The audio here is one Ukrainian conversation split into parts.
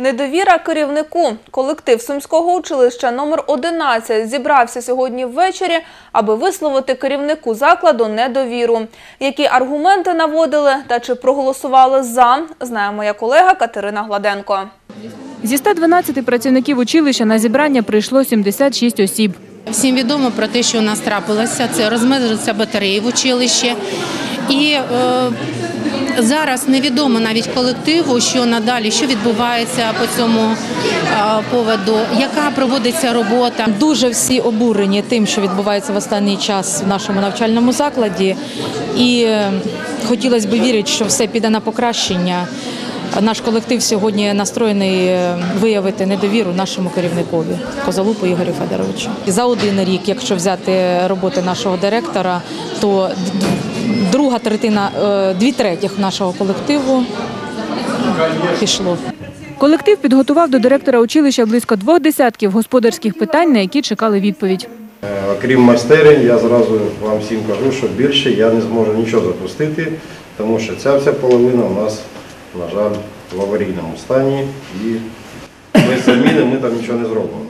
Недовіра керівнику. Колектив Сумського училища номер 11 зібрався сьогодні ввечері, аби висловити керівнику закладу недовіру. Які аргументи наводили та чи проголосували за, знає моя колега Катерина Гладенко. Зі 112 працівників училища на зібрання прийшло 76 осіб. Всім відомо про те, що у нас трапилося. Це розмежуються батареї в училищі. І е, зараз невідомо навіть колективу, що надалі, що відбувається по цьому е, поводу, яка проводиться робота. Дуже всі обурені тим, що відбувається в останній час в нашому навчальному закладі, і е, хотілося б вірити, що все піде на покращення. Наш колектив сьогодні настроєний е, виявити недовіру нашому керівникові Козалупу Ігорю Федоровичу. За один рік, якщо взяти роботи нашого директора, то друга третина, е, дві третіх нашого колективу пішло. Колектив підготував до директора училища близько двох десятків господарських питань, на які чекали відповідь. Е, Окрім майстерень, я зразу вам всім кажу, що більше я не зможу нічого запустити, тому що ця вся половина у нас, на жаль, в аварійному стані і без заміни ми там нічого не зробимо.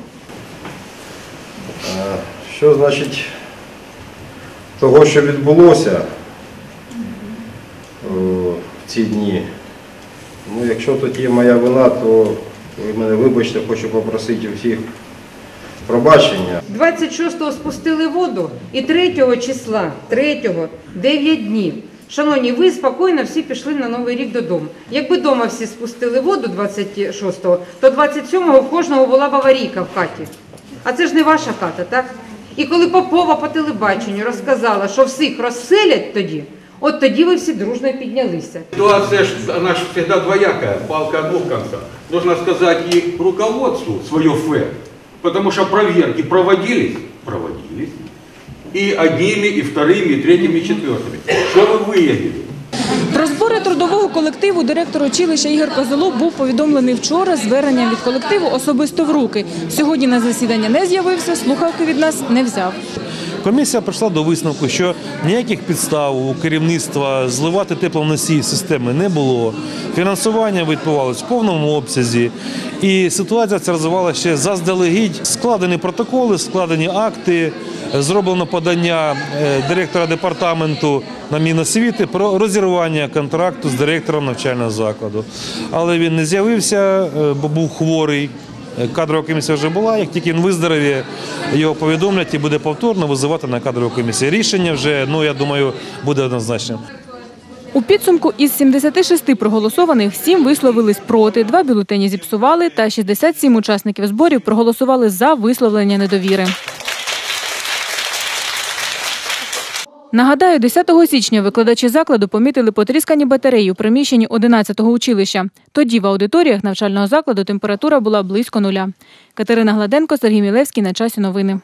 Е, Що значить того, що відбулося ці дні? Ну, якщо тут є моя вина, то ви мене вибачте, хочу попросити всіх пробачення. 26-го спустили воду і 3 числа, 3-го, 9 днів. Шановні, ви спокійно всі пішли на Новий рік додому. Якби вдома всі спустили воду 26-го, то 27-го в кожного була б аварійка в хаті. А це ж не ваша хата, так? І коли Попова по телебаченню розказала, що всіх розселять тоді, от тоді ви всі дружно й піднялися. Ситуация, ж, она же всегда двоякая, палка о двух концах. Нужно сказать и руководству свое фе, потому что проверки проводились, проводились, и одними, и вторыми, и третьими, и четвертыми. Что вы выявили? Про збори трудового колективу директор училища Ігор Козолов був повідомлений вчора зверненням від колективу особисто в руки. Сьогодні на засідання не з'явився, слухавки від нас не взяв. Комісія прийшла до висновку, що ніяких підстав у керівництва зливати теплоносії системи не було. Фінансування відбувалось в повному обсязі, і ситуація ця розвивалася ще заздалегідь. Складені протоколи, складені акти, зроблено подання е, директора департаменту на Міносвіти про розірвання контракту з директором навчального закладу. Але він не з'явився, е, бо був хворий. Кадрова комісія вже була. Як тільки він виздоровіє, його повідомлять і буде повторно визивати на кадрову комісію. Рішення вже, ну я думаю, буде однозначним. У підсумку із 76 проголосованих 7 висловились проти, два бюлетені зіпсували та 67 учасників зборів проголосували за висловлення недовіри. Нагадаю, 10 січня викладачі закладу помітили потріскані батареї у приміщенні 11-го училища. Тоді в аудиторіях навчального закладу температура була близько нуля. Катерина Гладенко, Сергій Мілевський. На часі новини.